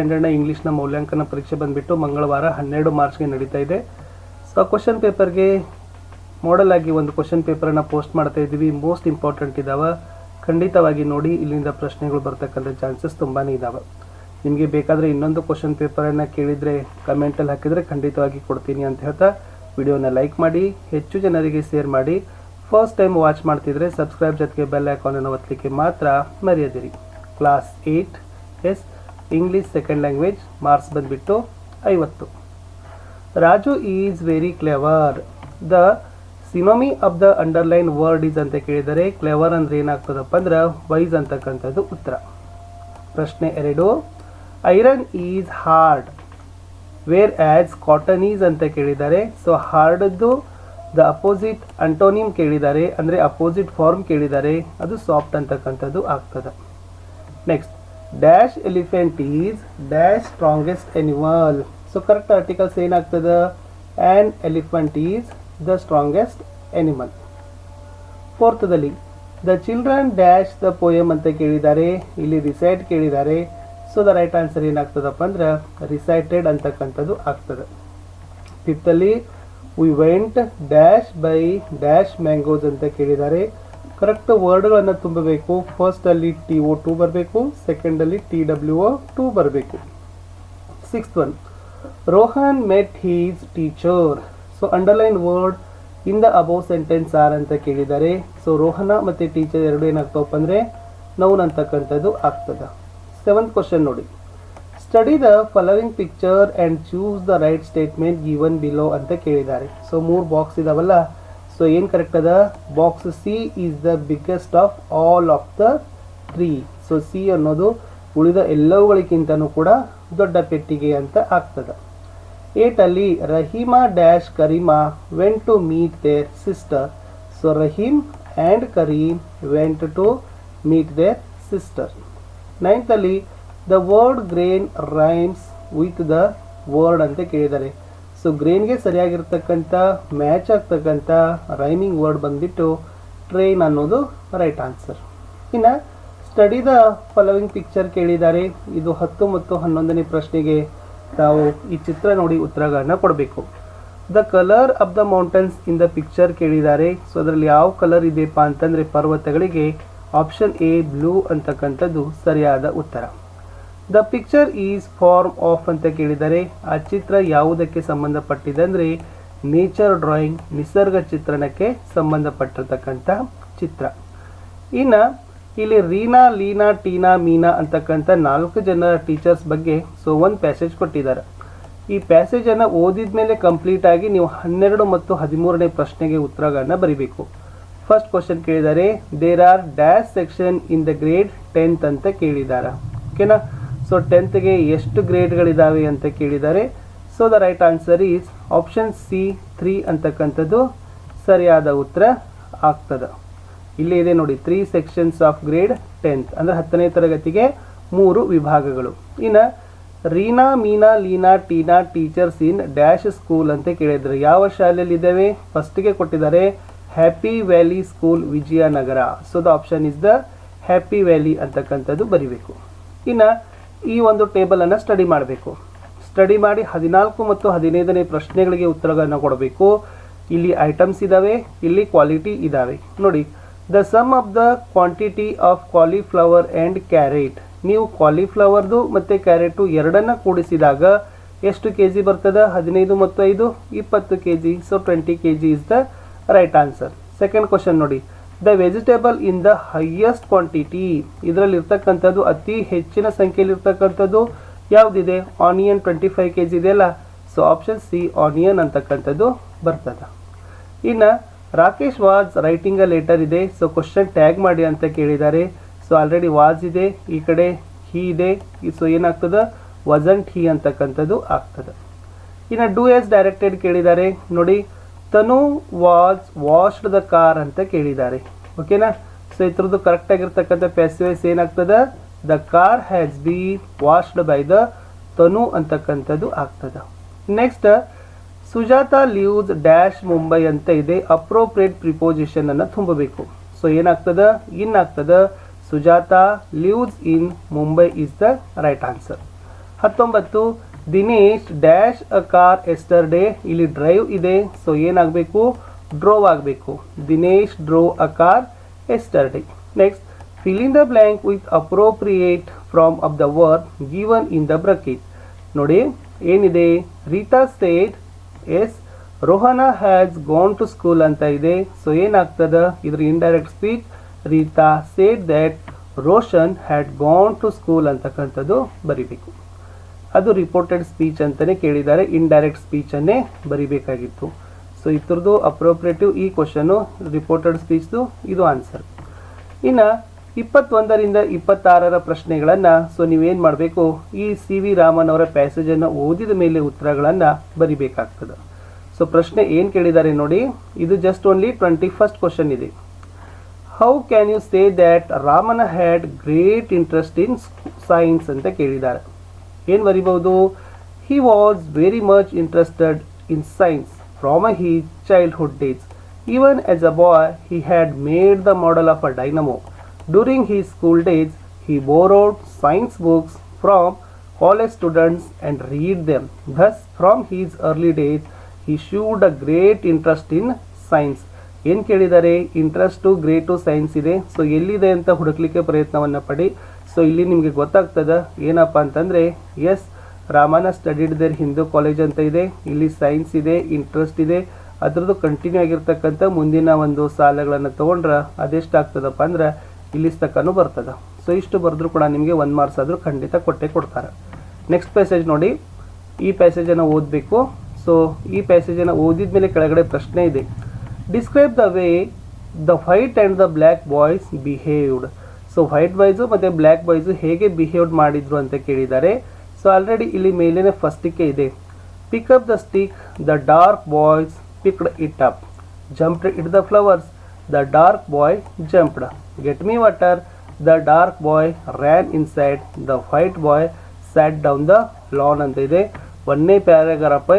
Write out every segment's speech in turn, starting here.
ಸ್ಟ್ಯಾಂಡರ್ಡ್ನ ಇಂಗ್ಲೀಷ್ನ ಮೌಲ್ಯಾಂಕನ ಪರೀಕ್ಷೆ ಬಂದುಬಿಟ್ಟು ಮಂಗಳವಾರ ಹನ್ನೆರಡು ಮಾರ್ಚ್ಗೆ ನಡೀತಾ ಇದೆ. ಸೊ ಕ್ವಶನ್ ಪೇಪರ್ಗೆ ಮಾಡಲ್ ಆಗಿ ಒಂದು ಕ್ವಶನ್ ಪೇಪರನ್ನು ಪೋಸ್ಟ್ ಮಾಡ್ತಾ ಇದ್ದೀವಿ. ಮೋಸ್ಟ್ ಇಂಪಾರ್ಟೆಂಟ್ ಇದ್ದಾವೆ ಖಂಡಿತವಾಗಿ ನೋಡಿ, ಇಲ್ಲಿಂದ ಪ್ರಶ್ನೆಗಳು ಬರ್ತಕ್ಕಂಥ ಚಾನ್ಸಸ್ ತುಂಬಾ ಇದ್ದಾವೆ ನಿಮಗೆ ಬೇಕಾದರೆ ಇನ್ನೊಂದು ಕ್ವಶನ್ ಪೇಪರನ್ನು ಕೇಳಿದರೆ ಕಮೆಂಟಲ್ಲಿ ಹಾಕಿದರೆ ಖಂಡಿತವಾಗಿ ಕೊಡ್ತೀನಿ ಅಂತ ಹೇಳ್ತಾ ವಿಡಿಯೋನ ಲೈಕ್ ಮಾಡಿ, ಹೆಚ್ಚು ಜನರಿಗೆ ಶೇರ್ ಮಾಡಿ. ಫಸ್ಟ್ ಟೈಮ್ ವಾಚ್ ಮಾಡ್ತಿದ್ರೆ ಸಬ್ಸ್ಕ್ರೈಬ್ ಜೊತೆಗೆ ಬೆಲ್ ಐಕಾನನ್ನು ಒತ್ತಲಿಕ್ಕೆ ಮಾತ್ರ ಮರೆಯದಿರಿ. Class eight as English second language marks ಬಂದುಬಿಟ್ಟು ಐವತ್ತು. Raju is very clever the synonym of the underline word is ಅಂತ ಕೇಳಿದರೆ ಕ್ಲೆವರ್ ಅಂದ್ರೆ ಏನಾಗ್ತದಪ್ಪ ಅಂದ್ರೆ ವೈಸ್ ಅಂತಕ್ಕಂಥದ್ದು ಉತ್ತರ. ಪ್ರಶ್ನೆ ಎರಡು iron is hard whereas cotton is ಅಂತ ಕೇಳಿದ್ದಾರೆ ಸೊ ಹಾರ್ಡದ್ದು ದ ಅಪೋಸಿಟ್ ಅಂಟೋನಿಮ್ ಕೇಳಿದ್ದಾರೆ ಅಂದರೆ ಅಪೋಸಿಟ್ ಫಾರ್ಮ್ ಕೇಳಿದ್ದಾರೆ ಅದು ಸಾಫ್ಟ್ ಅಂತಕ್ಕಂಥದ್ದು ಆಗ್ತದೆ. Next dash elephant is dash strongest animal so correct articles ಏನಾಗ್ತದೆ? And elephant is the strongest animal ಫೋರ್ತದಲ್ಲಿ the children dash the poem ಅಂತ ಕೇಳಿದ್ದಾರೆ. ಇಲ್ಲಿ ರಿಸೈಟ್ ಕೇಳಿದ್ದಾರೆ. ಸೊ ದ ರೈಟ್ ಆನ್ಸರ್ ಏನಾಗ್ತದಪ್ಪ ಅಂದ್ರೆ ರಿಸೈಟೆಡ್ ಅಂತಕ್ಕಂಥದ್ದು ಆಗ್ತದೆ. ಫಿಫ್ತಲ್ಲಿ we went dash by dash mangoes ಅಂತ ಕೇಳಿದ್ದಾರೆ. ಕರೆಕ್ಟ್ ವರ್ಡ್ಗಳನ್ನು ತುಂಬಬೇಕು. ಫಸ್ಟಲ್ಲಿ ಟಿ ಒ ಟು ಬರಬೇಕು. ಸೆಕೆಂಡಲ್ಲಿ ಟಿ ಡಬ್ಲ್ಯೂ ಒ ಟು ಬರಬೇಕು. Sixth one Rohan met his teacher so underline word in the above sentence are ಅಂತ ಕೇಳಿದ್ದಾರೆ ಸೊ ರೋಹನ ಮತ್ತು ಟೀಚರ್ ಎರಡು ಏನಾಗ್ತಾವಪ್ಪ ಅಂದರೆ ನೌನ್ ಅಂತಕ್ಕಂಥದ್ದು ಆಗ್ತದೆ. ಸೆವೆಂತ್ ಕ್ವಶನ್ ನೋಡಿ. Study the following picture and choose the right statement given below ಅಂತ ಕೇಳಿದ್ದಾರೆ. ಸೊ ಮೂರು ಬಾಕ್ಸ್ ಇದಾವಲ್ಲ ಸೊ ಏನು ಕರೆಕ್ಟ್ ಅದ? Box C is the biggest of all of the three so C ಅನ್ನೋದು ಉಳಿದ ಎಲ್ಲವುಗಳಿಗಿಂತನೂ ಕೂಡ ದೊಡ್ಡ ಪೆಟ್ಟಿಗೆ ಅಂತ ಆಗ್ತದೆ. ಏಟಲ್ಲಿ Rahima dash Karima went to meet their sister so Rahim and Karim went to meet their sister ನೈನ್ತಲ್ಲಿ the word grain rhymes with the word ಅಂತ ಕೇಳಿದ್ದಾರೆ. ಸೊ ಗ್ರೇನ್ಗೆ ಸರಿಯಾಗಿರ್ತಕ್ಕಂಥ ಮ್ಯಾಚ್ ಆಗ್ತಕ್ಕಂಥ ರೈಮಿಂಗ್ ವರ್ಡ್ ಬಂದ್ಬಿಟ್ಟು ಟ್ರೈನ್ ಅನ್ನೋದು ರೈಟ್ ಆನ್ಸರ್ ಇನ್ನು study the following picture ಕೇಳಿದ್ದಾರೆ ಇದು ಹತ್ತು ಮತ್ತು ಹನ್ನೊಂದನೇ ಪ್ರಶ್ನೆಗೆ ನಾವು ಈ ಚಿತ್ರ ನೋಡಿ ಉತ್ತರಗಳನ್ನು ಕೊಡಬೇಕು. The colour of the mountains in the picture ಕೇಳಿದ್ದಾರೆ ಸೊ ಅದರಲ್ಲಿ ಯಾವ ಕಲರ್ ಇದೆಯಪ್ಪ ಅಂತಂದರೆ ಪರ್ವತಗಳಿಗೆ ಆಪ್ಷನ್ ಎ ಬ್ಲೂ ಅಂತಕ್ಕಂಥದ್ದು ಸರಿಯಾದ ಉತ್ತರ. The picture is form of ಅಂತ ಕೇಳಿದರೆ, ಆ ಚಿತ್ರ ಯಾವುದಕ್ಕೆ ಸಂಬಂಧಪಟ್ಟಿದೆ ಅಂದರೆ ನೇಚರ್ ಡ್ರಾಯಿಂಗ್ ನಿಸರ್ಗ ಚಿತ್ರಣಕ್ಕೆ ಸಂಬಂಧಪಟ್ಟಿರ್ತಕ್ಕಂಥ ಚಿತ್ರ. ಇನ್ನು ಇಲ್ಲಿ ರೀನಾ, ಲೀನಾ, ಟೀನಾ, ಮೀನಾ ಅಂತಕ್ಕಂಥ ನಾಲ್ಕು ಜನ ಟೀಚರ್ಸ್ ಬಗ್ಗೆ ಸೊ ಒಂದು ಪ್ಯಾಸೇಜ್ ಕೊಟ್ಟಿದ್ದಾರೆ. ಈ ಪ್ಯಾಸೇಜನ್ನು ಓದಿದ ಮೇಲೆ ಕಂಪ್ಲೀಟ್ ಆಗಿ ನೀವು ಹನ್ನೆರಡು ಮತ್ತು ಹದಿಮೂರನೇ ಪ್ರಶ್ನೆಗೆ ಉತ್ತರಗಳನ್ನು ಬರಿಬೇಕು. ಫಸ್ಟ್ ಕ್ವಶನ್ ಕೇಳಿದ್ದಾರೆ there are dash section in the grade tenth ಅಂತ ಕೇಳಿದ್ದಾರೆ ಓಕೆನಾ ಸೊ ಟೆಂತ್ಗೆ ಎಷ್ಟು ಗ್ರೇಡ್ಗಳಿದ್ದಾವೆ ಅಂತ ಕೇಳಿದ್ದಾರೆ so the right answer is option C three ಅಂತಕ್ಕಂಥದ್ದು ಸರಿಯಾದ ಉತ್ತರ ಆಗ್ತದೆ. ಇಲ್ಲಿ ಇದೆ ನೋಡಿ three sections of grade tenth ಅಂದರೆ ಹತ್ತನೇ ತರಗತಿಗೆ ಮೂರು ವಿಭಾಗಗಳು. ಇನ್ನು Reena, Meena, Leena, Teena, teachers in dash school ಅಂತ ಕೇಳಿದ್ರು ಯಾವ ಶಾಲೆಯಲ್ಲಿ ಇದ್ದಾವೆ? ಫಸ್ಟಿಗೆ ಕೊಟ್ಟಿದ್ದಾರೆ happy valley school Vijayanagar. So the option is the happy valley ಅಂತಕ್ಕಂಥದ್ದು ಬರಿಬೇಕು. ಇನ್ನು ಈ ಒಂದು ಟೇಬಲನ್ನು ಸ್ಟಡಿ ಮಾಡಬೇಕು. ಸ್ಟಡಿ ಮಾಡಿ ಹದಿನಾಲ್ಕು ಮತ್ತು ಹದಿನೈದನೇ ಪ್ರಶ್ನೆಗಳಿಗೆ ಉತ್ತರಗಳನ್ನು ಕೊಡಬೇಕು. ಇಲ್ಲಿ ಐಟಮ್ಸ್ ಇದ್ದಾವೆ ಇಲ್ಲಿ ಕ್ವಾಲಿಟಿ ಇದ್ದಾವೆ ನೋಡಿ, the sum of the quantity of cauliflower and carrot. ನೀವು ಕಾಲಿಫ್ಲವರ್ದು ಮತ್ತು ಕ್ಯಾರೆಟು ಎರಡನ್ನು ಕೂಡಿಸಿದಾಗ ಎಷ್ಟು ಕೆ ಜಿ ಬರ್ತದೆ? ಹದಿನೈದು ಮತ್ತು ಐದು? ಇಪ್ಪತ್ತು K G so twenty K G is the right answer second question ನೋಡಿ. The vegetable in the highest quantity ಇದರಲ್ಲಿ ಇರ್ತಕ್ಕಂಥದ್ದು ಅತಿ ಹೆಚ್ಚಿನ ಸಂಖ್ಯೆಯಲ್ಲಿ ಇರ್ತಕ್ಕಂಥದ್ದು ಯಾವುದಿದೆ? Onion twenty five K G ಇದೆಯಲ್ಲ ಸೊ ಆಪ್ಷನ್ ಸಿ ಆನಿಯನ್ ಅಂತಕ್ಕಂಥದ್ದು ಬರ್ತದೆ. ಇನ್ನು Rakesh was writing a letter ಇದೆ. ಸೊ ಕ್ವಶನ್ ಟ್ಯಾಗ್ ಮಾಡಿ ಅಂತ ಕೇಳಿದ್ದಾರೆ. ಸೊ ಆಲ್ರೆಡಿ ವಾಜ್ ಇದೆ. ಈ ಕಡೆ ಹೀ ಇದೆ. ಸೊ ಏನಾಗ್ತದೆ? ವಜಂಟ್ ಹೀ ಅಂತಕ್ಕಂಥದ್ದು ಆಗ್ತದೆ. ಇನ್ನು ಡೂ ಎಸ್ ಡೈರೆಕ್ಟೆಡ್ ಕೇಳಿದ್ದಾರೆ. ನೋಡಿ, Tanu was washed the car ಅಂತ ಕೇಳಿದ್ದಾರೆ. ಓಕೆನಾ? ಸೊ ಇದ್ರದ್ದು ಕರೆಕ್ಟ್ ಆಗಿರ್ತಕ್ಕಂಥ ಪ್ಯಾಸಿವೈಸ್ ಏನಾಗ್ತದೆ the car has be washed by the Tanu ಅಂತಕ್ಕಂಥದ್ದು ಆಗ್ತದೆ. Next Sujata leaves dash Mumbai ಅಂತ ಇದೆ. ಅಪ್ರೋಪ್ರಿಯೇಟ್ ಪ್ರಿಪೋಸಿಷನ್ ಅನ್ನು ತುಂಬಬೇಕು. ಸೊ ಏನಾಗ್ತದ ಇನ್ ಆಗ್ತದ. Sujata leaves in Mumbai is the right answer. ಹತ್ತೊಂಬತ್ತು, Dinesh dash a car yesterday ಇಲ್ಲಿ ಡ್ರೈವ್ ಇದೆ. ಸೊ ಏನಾಗಬೇಕು ಡ್ರೋವ್ ಆಗಬೇಕು. Dinesh drove a car car yesterday. Next filling the blank with appropriate from from the the given in the bracket. ನೋಡಿ, ಏನಿದೆ? Rita states Rohan has gone to school ಅಂತ ಇದೆ. So ಏನಾಗ್ತದ? ಇದ್ರ indirect speech Rita said that Roshan had gone to school ಅಂತಕ್ಕಂಥದ್ದು ಬರಿಬೇಕು. ಅದು reported speech ಅಂತಲೇ ಕೇಳಿದ್ದಾರೆ. ಇಂಡೈರೆಕ್ಟ್ ಸ್ಪೀಚನ್ನೇ ಬರಿಬೇಕಾಗಿತ್ತು. ಸೊ ಇದ್ರದ್ದು ಅಪ್ರೋಪ್ರೇಟಿವ್ ಈ ಕ್ವಶನು ರಿಪೋರ್ಟೆಡ್ ಸ್ಪೀಚ್ದು ಇದು ಆನ್ಸರ್ ಇನ್ನು ಇಪ್ಪತ್ತೊಂದರಿಂದ ಇಪ್ಪತ್ತಾರರ ಪ್ರಶ್ನೆಗಳನ್ನು ಸೊ ನೀವೇನು ಮಾಡಬೇಕು? ಈ ಸಿ ವಿ ರಾಮನ್ ಅವರ ಪ್ಯಾಸೇಜನ್ನು ಓದಿದ ಮೇಲೆ ಉತ್ತರಗಳನ್ನು ಬರಿಬೇಕಾಗ್ತದೆ. ಸೊ ಪ್ರಶ್ನೆ ಏನು ಕೇಳಿದ್ದಾರೆ ನೋಡಿ, ಇದು just only twenty first question ಇದೆ. How can you say that Raman had great interest in science ಅಂತ ಕೇಳಿದ್ದಾರೆ ಏನು ಬರಿಬಹುದು? He was very much interested in science from his childhood days. Even as a boy, he had made the model of a dynamo. During his school days, he borrowed science books from college students and read them. Thus, from his early days, he showed a great interest in science. ಏನು ಕೇಳಿದ್ದಾರೆ interest great science ಇದೆ so ಎಲ್ಲಿದೆ ಅಂತ ಹುಡುಕ್ಲಿಕ್ಕೆ ಪ್ರಯತ್ನವನ್ನು ಪಡಿ so ಇಲ್ಲಿ ನಿಮಗೆ ಗೊತ್ತಾಗ್ತದ ಏನಪ್ಪ ಅಂತಂದರೆ ಎಸ್ ರಾಮನ ಸ್ಟಡಿಡ್ ದೇರ್ ಹಿಂದೂ ಕಾಲೇಜ್ ಅಂತ ಇದೆ, ಇಲ್ಲಿ ಸೈನ್ಸ್ ಇದೆ ಇಂಟ್ರೆಸ್ಟ್ ಇದೆ, ಅದರದ್ದು ಕಂಟಿನ್ಯೂ ಆಗಿರ್ತಕ್ಕಂಥ ಮುಂದಿನ ಒಂದು ಸಾಲಗಳನ್ನು ತೊಗೊಂಡ್ರೆ ಅದೆಷ್ಟಾಗ್ತದಪ್ಪ ಅಂದ್ರೆ ಇಲ್ಲಿ ತಕ್ಕನೂ ಬರ್ತದೆ. ಸೊ ಇಷ್ಟು ಬರೆದ್ರು ಕೂಡ ನಿಮಗೆ ಒಂದು ಮಾರ್ಕ್ಸ್ ಆದರೂ ಖಂಡಿತ ಕೊಟ್ಟೆ ಕೊಡ್ತಾರೆ. ನೆಕ್ಸ್ಟ್ ಪ್ಯಾಸೇಜ್ ನೋಡಿ, ಈ ಪ್ಯಾಸೇಜನ್ನು ಓದಬೇಕು. ಸೊ ಈ ಪ್ಯಾಸೇಜನ್ನು ಓದಿದ ಮೇಲೆ ಕೆಳಗಡೆ ಪ್ರಶ್ನೆ ಇದೆ. Describe the way the white and the black boys behaved so white boys ಮತ್ತು ಬ್ಲ್ಯಾಕ್ ಬಾಯ್ಸು ಹೇಗೆ ಬಿಹೇವ್ಡ್ ಮಾಡಿದ್ರು ಅಂತ ಕೇಳಿದ್ದಾರೆ ಸೊ ಆಲ್ರೆಡಿ ಇಲ್ಲಿ ಮೇಲೇನೆ ಫಸ್ಟಿಗೆ ಇದೆ. Pick up the stick the dark boys picked it up jumped it the flowers the dark boy jumped get me water the dark boy ran inside the white boy sat down the lawn ಅಂತ ಇದೆ. ಒಂದನೇ paragraph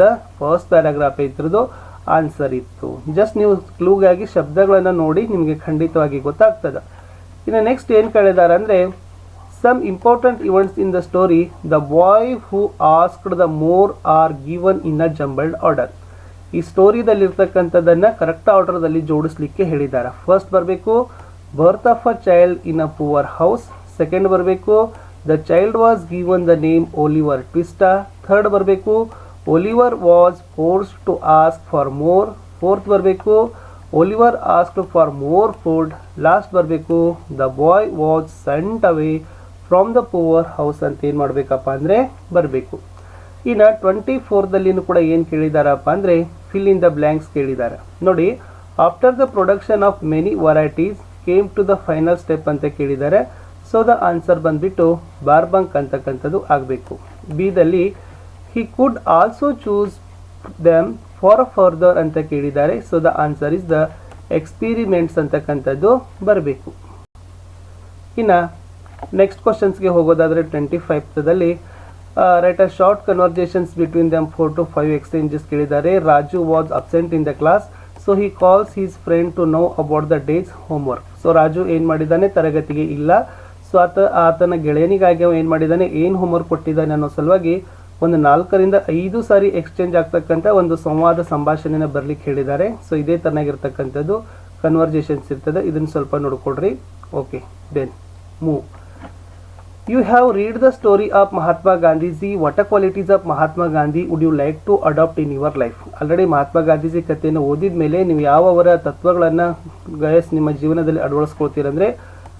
the first paragraph ಇದ್ರದ್ದು answer ಇತ್ತು. Just ನೀವು ಕ್ಲೂಗಾಗಿ ಶಬ್ದಗಳನ್ನು ನೋಡಿ ನಿಮಗೆ ಖಂಡಿತವಾಗಿ ಗೊತ್ತಾಗ್ತದೆ. ಇನ್ನು ನೆಕ್ಸ್ಟ್ ಏನು ಕೇಳಿದ್ದಾರೆ ಅಂದರೆ some important events in the story the boy who asked the more are given in a jumbled order ಈ ಸ್ಟೋರಿದಲ್ಲಿರ್ತಕ್ಕಂಥದ್ದನ್ನು ಕರೆಕ್ಟ್ ಆರ್ಡರ್ದಲ್ಲಿ ಜೋಡಿಸ್ಲಿಕ್ಕೆ ಹೇಳಿದ್ದಾರೆ. ಫಸ್ಟ್ ಬರಬೇಕು birth of a child in a poor house second ಬರಬೇಕು the child was given the name Oliver Twist third ಬರಬೇಕು Oliver was forced to ask for more fourth ಬರಬೇಕು Oliver ask for more food last ಬರಬೇಕು the boy was sent away from the poor house ಅಂತ ಏನು ಮಾಡಬೇಕಪ್ಪ ಅಂದರೆ ಬರಬೇಕು. ಇನ್ನು twenty ಫೋರ್ದಲ್ಲಿನೂ ಕೂಡ ಏನು ಕೇಳಿದಾರಪ್ಪ ಅಂದರೆ ಫಿಲ್ ಇನ್ ದ ಬ್ಲ್ಯಾಂಕ್ಸ್ ಕೇಳಿದ್ದಾರೆ ನೋಡಿ after the production of many varieties came to the final step ಅಂತ ಕೇಳಿದ್ದಾರೆ ಸೊ ದ ಆನ್ಸರ್ ಬಂದ್ಬಿಟ್ಟು ಬಾರ್ಬಂಕ್ ಅಂತಕ್ಕಂಥದ್ದು ಆಗಬೇಕು. ಬಿದಲ್ಲಿ he could also choose them for further ಅಂತ ಕೇಳಿದ್ದಾರೆ so the answer is the experiments ಅಂತಕ್ಕಂಥದ್ದು ಬರಬೇಕು. ಇನ್ನು ನೆಕ್ಸ್ಟ್ ಕ್ವಶನ್ಸ್ಗೆ ಹೋಗೋದಾದರೆ twenty ಫೈವ್ತದಲ್ಲಿ write a short conversations between them four to five exchanges ಕೇಳಿದ್ದಾರೆ. Raju was absent in the class so he calls his friend to know about the days homework so Raju ಏನು ಮಾಡಿದ್ದಾನೆ? ತರಗತಿಗೆ ಇಲ್ಲ. So ಆತ, ಆತನ ಗೆಳೆಯನಿಗಾಗಿ ಅವ ಏನು ಮಾಡಿದ್ದಾನೆ? ಏನು ಹೋಮ್ವರ್ಕ್ ಕೊಟ್ಟಿದ್ದಾನೆ ಅನ್ನೋ ಸಲುವಾಗಿ ಒಂದು ನಾಲ್ಕರಿಂದ ಐದು ಸಾರಿ ಎಕ್ಸ್ಚೇಂಜ್ ಆಗ್ತಕ್ಕಂಥ ಒಂದು ಸಂವಾದ ಸಂಭಾಷಣೆನ ಬರಲಿಕ್ಕೆ ಹೇಳಿದ್ದಾರೆ. ಸೊ ಇದೇ ತರನಾಗಿರ್ತಕ್ಕಂಥದ್ದು ಕನ್ವರ್ಜೇಷನ್ಸ್ ಇರ್ತದೆ. ಇದನ್ನು ಸ್ವಲ್ಪ ನೋಡ್ಕೊಡ್ರಿ okay then move you have read the story of Mahatma Gandhiji What are qualities of Mahatma Gandhi would you like to adapt in your life already Mahatma Gandhiji ಕಥೆಯನ್ನು ಓದಿದ ಮೇಲೆ ನೀವು ಯಾವ ಅವರ ತತ್ವಗಳನ್ನು ಗಯಸ್ ನಿಮ್ಮ ಜೀವನದಲ್ಲಿ ಅಳವಡಿಸ್ಕೊಳ್ತೀರಂದ್ರೆ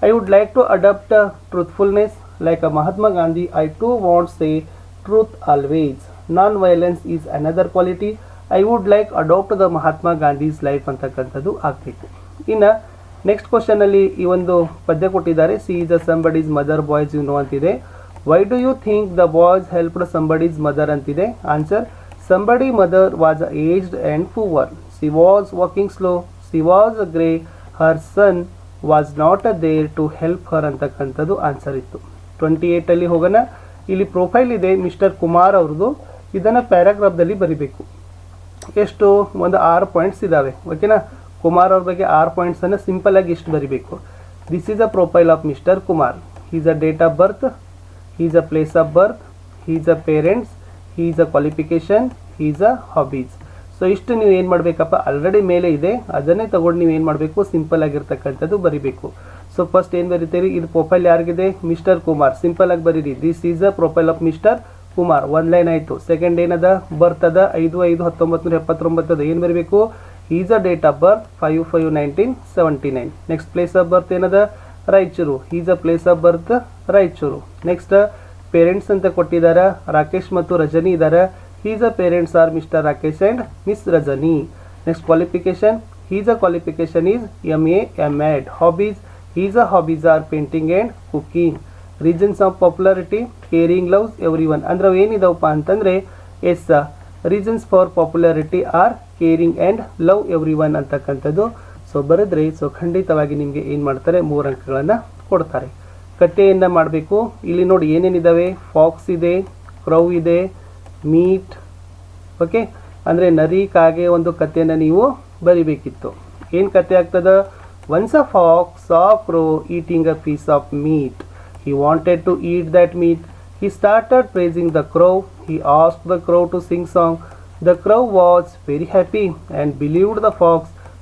I would like to adapt truthfulness like a Mahatma Gandhi I to wants a truth always non violence is another quality I would like adapt the Mahatma Gandhi's life ಅಂತಕ್ಕಂಥದ್ದು ಆಗಬೇಕು ಇನ್ನು ನೆಕ್ಸ್ಟ್ ಕ್ವಶನಲ್ಲಿ ಈ ಒಂದು ಪದ್ಯ ಕೊಟ್ಟಿದ್ದಾರೆ. She is a somebody's mother boys you know ಅಂತಿದೆ. Why do you think the boys helped somebody's mother ಅಂತಿದೆ? Answer somebody mother was aged and poor she was walking slow she was a grey her son was not a there to help her ಅಂತಕ್ಕಂಥದ್ದು answer ಇತ್ತು. Twenty ಏಯ್ಟಲ್ಲಿ ಹೋಗೋಣ. ಇಲ್ಲಿ profile ಇದೆ mister Kumar ಅವ್ರದ್ದು. ಇದನ್ನು ಪ್ಯಾರಾಗ್ರಾಫ್ದಲ್ಲಿ ಬರಿಬೇಕು. ಎಷ್ಟು? ಒಂದು ಆರು ಪಾಯಿಂಟ್ಸ್ ಇದ್ದಾವೆ ಓಕೆನಾ ಕುಮಾರ್ ಅವ್ರ ಬಗ್ಗೆ ಆರು ಪಾಯಿಂಟ್ಸನ್ನು ಸಿಂಪಲ್ ಆಗಿ ಇಷ್ಟು ಬರಿಬೇಕು. This is a profile of mister Kumar is a date of birth is a place of birth is a parents is a qualification is a hobbies so ಇಷ್ಟು ನೀವು ಏನು ಮಾಡಬೇಕಪ್ಪ? ಆಲ್ರೆಡಿ ಮೇಲೆ ಇದೆ. ಅದನ್ನೇ ತಗೊಂಡು ನೀವು ಏನು ಮಾಡಬೇಕು? ಸಿಂಪಲ್ ಆಗಿರ್ತಕ್ಕಂಥದ್ದು ಬರಿಬೇಕು. ಸೊ ಫಸ್ಟ್ ಏನು ಬರೀತೀರಿ? ಇದು ಪ್ರೊಫೈಲ್ ಯಾರಿಗಿದೆ? ಮಿಸ್ಟರ್ ಕುಮಾರ್ ಸಿಂಪಲ್ ಆಗಿ ಬರೀರಿ. This is a profile of mister Kumar ಒಂದು ಲೈನ್ ಆಯಿತು. ಸೆಕೆಂಡ್ ಏನದ? ಬರ್ತ್ ಅದ. ಐದು ಐದು ಹತ್ತೊಂಬತ್ತು ನೂರ ಎಪ್ಪತ್ತೊಂಬತ್ತದ. ಏನು ಬರಬೇಕು? Is a date of birth five five nineteen seventy nine. Next place of birth ಏನದ? Raichur. Is a place of birth Raichur. Next parents ಅಂತ ಕೊಟ್ಟಿದ್ದಾರೆ ರಾಕೇಶ್ ಮತ್ತು ರಜನಿ ಇದ್ದಾರೆ his a parents are mister Rakesh and miss Rajani next qualification his a qualification is M A M Ed hobbies is a hobbies are painting and cooking reasons of popularity caring loves every one ಅಂದ್ರೆ ಏನಿದಾವಪ್ಪ ಅಂತಂದರೆ, as reasons for popularity are caring and love every one ಅಂತಕ್ಕಂಥದ್ದು. So ಬರೆದ್ರೆ so ಖಂಡಿತವಾಗಿ ನಿಮಗೆ ಏನು ಮಾಡ್ತಾರೆ? ಮೂರು ಅಂಕಗಳನ್ನು ಕೊಡ್ತಾರೆ. ಕಟ್ಟೆಯಿಂದ ಮಾಡಬೇಕು. ಇಲ್ಲಿ ನೋಡಿ ಏನೇನಿದ್ದಾವೆ ಫಾಕ್ಸ್ ಇದೆ ಕ್ರೌ ಇದೆ ಮೀಟ್ ಓಕೆ ಅಂದರೆ ನರಿ, ಕಾಗೆ ಒಂದು ಕತೆಯನ್ನು ನೀವು ಬರಿಬೇಕಿತ್ತು. ಏನು ಕತೆ ಆಗ್ತದೆ? Once a fox of crow eating a piece of meat he wanted to eat that meat he started praising the crow he ask the crow to sing song the crow was very happy and believed the fox.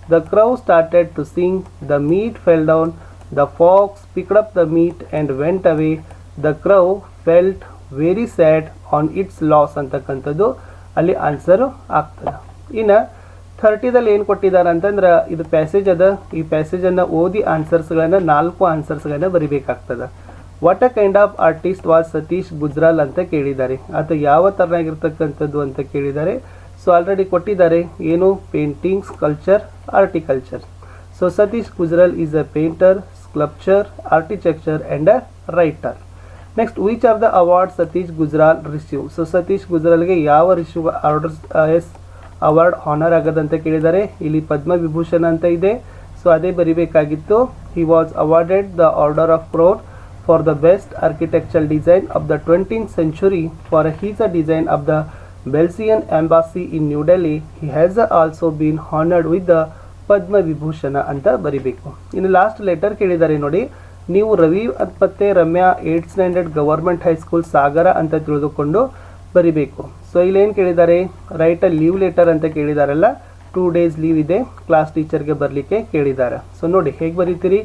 The crow started to sing, the meat fell down, the fox picked up the meat and went away. The crow felt very sad on its loss ಅಂತಕ್ಕಂಥದ್ದು ಅಲ್ಲಿ answer ಆಗ್ತದೆ ಇನ್ನು ಥರ್ಟಿದಲ್ಲಿ ಏನು ಕೊಟ್ಟಿದ್ದಾರೆ ಅಂತಂದ್ರೆ ಇದು passage ಅದ ಈ ಪ್ಯಾಸೇಜನ್ನು ಓದಿ ಆನ್ಸರ್ಸ್ಗಳನ್ನು ನಾಲ್ಕು ಆನ್ಸರ್ಸ್ಗಳನ್ನ ಬರಿಬೇಕಾಗ್ತದೆ what a kind of artist was Satish Gujral ಅಂತ ಕೇಳಿದ್ದಾರೆ. ಆತ ಯಾವ ಥರನಾಗಿರ್ತಕ್ಕಂಥದ್ದು ಅಂತ ಕೇಳಿದ್ದಾರೆ. ಸೊ ಆಲ್ರೆಡಿ ಕೊಟ್ಟಿದ್ದಾರೆ ಏನು? Paintings culture architecture so Satish Gujral is a painter sculpture architecture and a writer next which are the award Satish Gujral receive so Satish ಗುಜ್ರಾಲ್ಗೆ ಯಾವ receive orders S award honour ಆಗದಂತ ಕೇಳಿದ್ದಾರೆ. ಇಲ್ಲಿ ಪದ್ಮವಿಭೂಷಣ ಅಂತ ಇದೆ. So ಅದೇ ಬರಿಬೇಕಾಗಿತ್ತು. He was awarded the order of crown for the best architectural of the twentieth century for his a design of the Belgian embassy in New Delhi. He has also been honored with the Padma Vibhushan ಅಂತ ಬರಿಬೇಕು. ಇನ್ನು last letter ಕೇಳಿದ್ದಾರೆ ನೋಡಿ. ನೀವು ರವಿ ಮತ್ತೆ Ramya eight standard government high school Sagara ಅಂತ ತಿಳಿದುಕೊಂಡು ಬರಿಬೇಕು. ಸೊ ಇಲ್ಲೇನು ಕೇಳಿದ್ದಾರೆ? ರೈಟ್ ಅ ಲೀವ್ ಲೆಟರ್ ಅಂತ ಕೇಳಿದಾರಲ್ಲ. ಟೂ ಡೇಸ್ ಲೀವ್ ಇದೆ. ಕ್ಲಾಸ್ ಟೀಚರ್ಗೆ ಬರಲಿಕ್ಕೆ ಕೇಳಿದ್ದಾರೆ ಸೊ ನೋಡಿ ಹೇಗೆ ಬರೀತೀರಿ?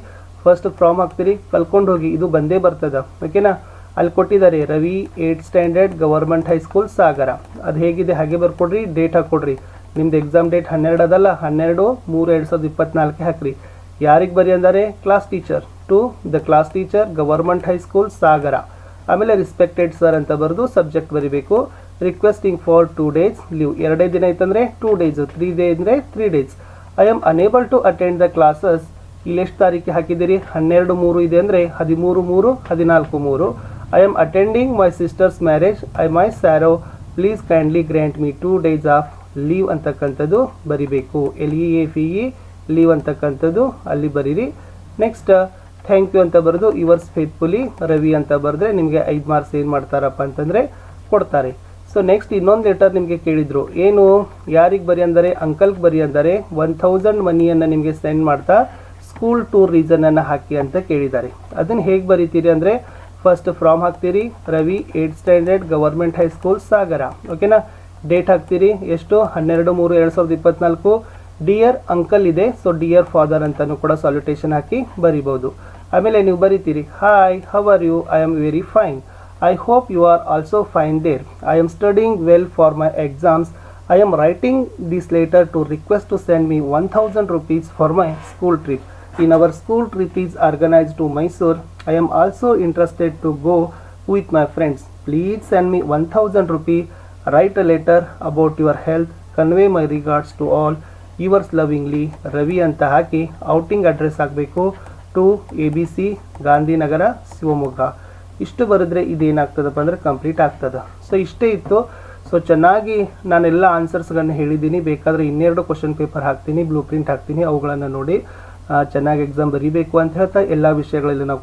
ಫಸ್ಟ್ ಫ್ರಾಮ್ ಹಾಕ್ತೀರಿ ಕಲ್ಕೊಂಡು ಹೋಗಿ. ಇದು ಬಂದೇ ಬರ್ತದ. ಓಕೆನಾ ಅಲ್ಲಿ ಕೊಟ್ಟಿದ್ದಾರೆ Ravi eight standard government high school Sagara. ಅದು ಹೇಗಿದೆ? ಹಾಗೆ ಬರ್ಕೊಡ್ರಿ. ಡೇಟ್ ಹಾಕ್ಕೊಡ್ರಿ ನಿಮ್ದು ಎಕ್ಸಾಮ್ ಡೇಟ್ ಹನ್ನೆರಡು ಅದಲ್ಲ. ಹನ್ನೆರಡು, ಮೂರು ಎರಡು ಸಾವಿರದ ಇಪ್ಪತ್ನಾಲ್ಕು ಹಾಕ್ರಿ. ಯಾರಿಗೆ ಬರಿ ಅಂದರೆ? Class teacher to the class teacher government high school Sagara. ಆಮೇಲೆ ರಿಸ್ಪೆಕ್ಟೆಡ್ ಸರ್ ಅಂತ ಬರೆದು ಸಬ್ಜೆಕ್ಟ್ ಬರಿಬೇಕು. Requesting for two days leave ಎರಡೇ ದಿನ ಐತಂದರೆ ಟೂ ಡೇಸು ತ್ರೀ ಡೇ ಅಂದರೆ three days I am unable to attend the classes ಇಲ್ಲಿ ಎಷ್ಟು ತಾರೀಕಿಗೆ ಹಾಕಿದ್ದೀರಿ? ಹನ್ನೆರಡು ಮೂರು ಇದೆ ಅಂದರೆ ಹದಿಮೂರು ಮೂರು, ಹದಿನಾಲ್ಕು ಮೂರು. I am attending my sister's marriage I my sorrow please kindly grant me two days of leave ಅಂತಕ್ಕಂಥದ್ದು ಬರಿಬೇಕು. L E A V E leave ಅಂತಕ್ಕಂಥದ್ದು ಅಲ್ಲಿ ಬರೀರಿ. ನೆಕ್ಸ್ಟ್ ಥ್ಯಾಂಕ್ ಯು ಅಂತ ಬರೆದು ಯುವರ್ಸ್ ಫೇತ್ಫುಲಿ ರವಿ ಅಂತ ಬರೆದ್ರೆ ನಿಮಗೆ ಐದು ಮಾರ್ಕ್ಸ್ ಏನು ಮಾಡ್ತಾರಪ್ಪ ಅಂತಂದರೆ ಕೊಡ್ತಾರೆ. ಸೊ ನೆಕ್ಸ್ಟ್ ಇನ್ನೊಂದು ಲೆಟರ್ ನಿಮಗೆ ಕೇಳಿದರು. ಏನು? ಯಾರಿಗೆ ಬರಿ ಅಂದರೆ ಅಂಕಲ್ಗೆ ಬರಿ ಅಂದರೆ ಒನ್ ಥೌಸಂಡ್ ಮನಿಯನ್ನು ನಿಮಗೆ ಸೆಂಡ್ ಮಾಡ್ತಾ ಸ್ಕೂಲ್ ಟೂರ್ ರೀಸನನ್ನು ಹಾಕಿ ಅಂತ ಕೇಳಿದ್ದಾರೆ. ಅದನ್ನು ಹೇಗೆ ಬರೀತೀರಿ ಅಂದರೆ ಫಸ್ಟ್ ಫ್ರಾಮ್ ಹಾಕ್ತೀರಿ, Ravi eight standard government high school Sagara. ಓಕೆನಾ ಡೇಟ್ ಹಾಕ್ತೀರಿ, ಎಷ್ಟು? ಹನ್ನೆರಡು ಮೂರು ಎರಡು ಸಾವಿರದ ಇಪ್ಪತ್ನಾಲ್ಕು. ಡಿಯರ್ ಅಂಕಲ್ ಇದೆ ಸೊ ಡಿಯರ್ ಫಾದರ್ ಅಂತಲೂ ಕೂಡ ಸಾಲ್ಯುಟೇಷನ್ ಹಾಕಿ ಬರಿಬೋದು. ಆಮೇಲೆ ನೀವು ಬರಿತೀರಿ hi how are you I am very fine I hope you are also fine there I am studying well for my exams I am writing this letter to request to send me one thousand rupees for my school trip in our school trip is organized to Mysore. I am also interested to go with my friends. Please send me 1000 rupee. Write a letter about your health. Convey my regards to all. Yours lovingly Ravi ಅಂತ ಹಾಕಿ outing address ಆಗಬೇಕು to ABC B C Gandhinagar Shivamogga ಇಷ್ಟು ಬರೆದ್ರೆ ಇದೇನಾಗ್ತದಪ್ಪ ಅಂದರೆ complete ಆಗ್ತದೆ so ಇಷ್ಟೇ ಇತ್ತು so ಚೆನ್ನಾಗಿ ನಾನೆಲ್ಲ ಆನ್ಸರ್ಸ್ಗಳನ್ನ ಹೇಳಿದ್ದೀನಿ ಬೇಕಾದರೆ ಇನ್ನೆರಡು ಕ್ವಶನ್ ಪೇಪರ್ ಹಾಕ್ತೀನಿ ಬ್ಲೂ ಪ್ರಿಂಟ್ ಹಾಕ್ತೀನಿ ಅವುಗಳನ್ನು ನೋಡಿ ಚೆನ್ನಾಗಿ ಎಕ್ಸಾಮ್ ಬರೀಬೇಕು ಅಂತ ಹೇಳ್ತಾ ಎಲ್ಲ ವಿಷಯಗಳಲ್ಲಿ ನಾವು